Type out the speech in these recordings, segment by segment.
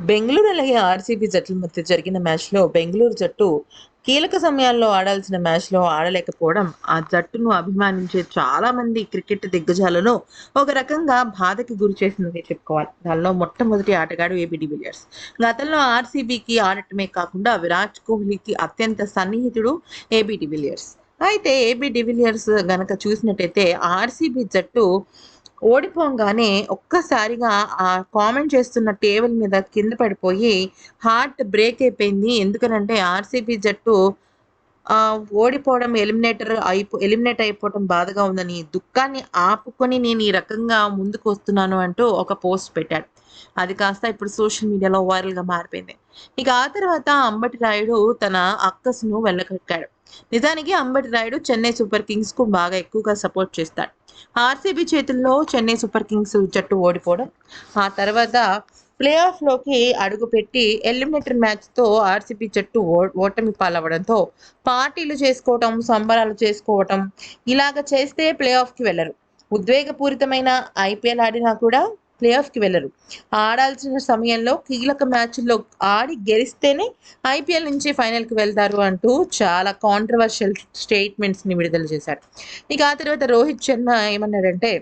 బెంగళూరు అలాగే ఆర్సీబీ జట్ల మధ్య జరిగిన మ్యాచ్లో బెంగళూరు జట్టు కీలక సమయాల్లో ఆడాల్సిన మ్యాచ్లో ఆడలేకపోవడం ఆ జట్టును అభిమానించే చాలామంది క్రికెట్ దిగ్గజాలను ఒక రకంగా బాధకి గురి చేసిందని చెప్పుకోవాలి. దానిలో మొట్టమొదటి ఆటగాడు ఏబీ డివిలియర్స్ గతంలో ఆర్సీబీకి ఆడటమే కాకుండా విరాట్ కోహ్లీకి అత్యంత సన్నిహితుడు ఏబీ డివిలియర్స్ అయితే ఏబీ డివిలియర్స్ గనక చూసినట్టయితే ఆర్సీబీ జట్టు ఓడిపోగానే ఒక్కసారిగా ఆ కామెంట్ చేస్తున్న టేబుల్ మీద కింద పడిపోయి హార్ట్ బ్రేక్ అయిపోయింది. ఎందుకనంటే ఆర్సీబీ జట్టు ఓడిపోవడం ఎలిమినేటర్ అయిపో ఎలిమినేట్ అయిపోవడం బాధగా ఉందని దుఃఖాన్ని ఆపుకొని నేను ఈ రకంగా ముందుకు వస్తున్నాను అంటూ ఒక పోస్ట్ పెట్టాడు. అది కాస్త ఇప్పుడు సోషల్ మీడియాలో వైరల్గా మారిపోయింది. ఇక ఆ తర్వాత అంబటి రాయుడు తన అక్కస్ను వెళ్ళగక్కాడు నిజానికి అంబటి రాయుడు చెన్నై సూపర్ కింగ్స్కు బాగా ఎక్కువగా సపోర్ట్ చేస్తాడు. ఆర్సీబీ చేతుల్లో చెన్నై సూపర్ కింగ్స్ జట్టు ఓడిపోవడం ఆ తర్వాత ప్లే ఆఫ్లోకి అడుగుపెట్టి ఎలిమినేటర్ మ్యాచ్తో ఆర్సీబీ జట్టు ఓ ఓటమి పాలవడంతో పార్టీలు చేసుకోవటం సంబరాలు చేసుకోవటం ఇలాగ చేస్తే ప్లే ఆఫ్కి వెళ్ళరు. ఉద్వేగపూరితమైన ఐపీఎల్ ఆడినా కూడా ప్లే ఆఫ్కి వెళ్ళరు. ఆడాల్సిన సమయంలో కీలక మ్యాచ్ల్లో ఆడి గెలిస్తేనే ఐపీఎల్ నుంచి ఫైనల్కి వెళ్తారు అంటూ చాలా కాంట్రవర్షియల్ స్టేట్మెంట్స్ని విడుదల చేశాడు ఇక ఆ తర్వాత రోహిత్ శర్మ ఏమన్నాడంటే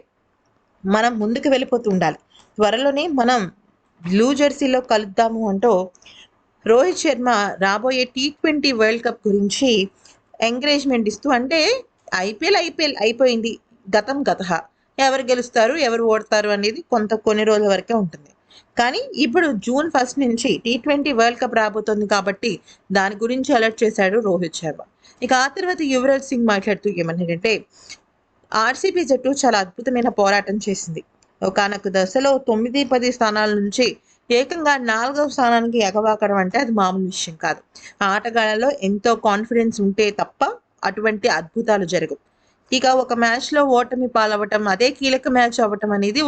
మనం ముందుకు వెళ్ళిపోతూ ఉండాలి. త్వరలోనే మనం బ్లూ జెర్సీలో కలుద్దాము అంటూ రోహిత్ శర్మ రాబోయే టీ ట్వంటీ వరల్డ్ కప్ గురించి ఎంకరేజ్మెంట్ ఇస్తూ అంటే ఐపీఎల్ ఐపీఎల్ అయిపోయింది. గతం గత ఎవరు గెలుస్తారు ఎవరు ఓడతారు అనేది కొంత కొన్ని రోజుల వరకే ఉంటుంది. కానీ ఇప్పుడు జూన్ ఫస్ట్ నుంచి టీ ట్వంటీ వరల్డ్ కప్ రాబోతోంది కాబట్టి దాని గురించి అలర్ట్ చేశాడు రోహిత్ శర్మ. ఇక ఆ తర్వాత యువరాజ్ సింగ్ మాట్లాడుతూ ఏమన్నాడంటే ఆర్సీబీ జట్టు చాలా అద్భుతమైన పోరాటం చేసింది. ఒకనొక దశలో తొమ్మిది పది స్థానాల నుంచి ఏకంగా నాలుగవ స్థానానికి ఎగవాకడం అంటే అది మామూలు విషయం కాదు. ఆటగాళ్ళలో ఎంతో కాన్ఫిడెన్స్ ఉంటే తప్ప అటువంటి అద్భుతాలు జరగవు. ఇక ఒక మ్యాచ్లో ఓటమి పాలవటం అదే కీలక మ్యాచ్ అవ్వటం అనేది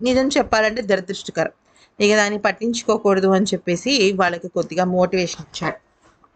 నిజం చెప్పాలంటే దురదృష్టకరం. ఇక దాన్ని పట్టించుకోకూడదు అని చెప్పేసి వాళ్ళకి కొద్దిగా మోటివేషన్ ఇచ్చాడు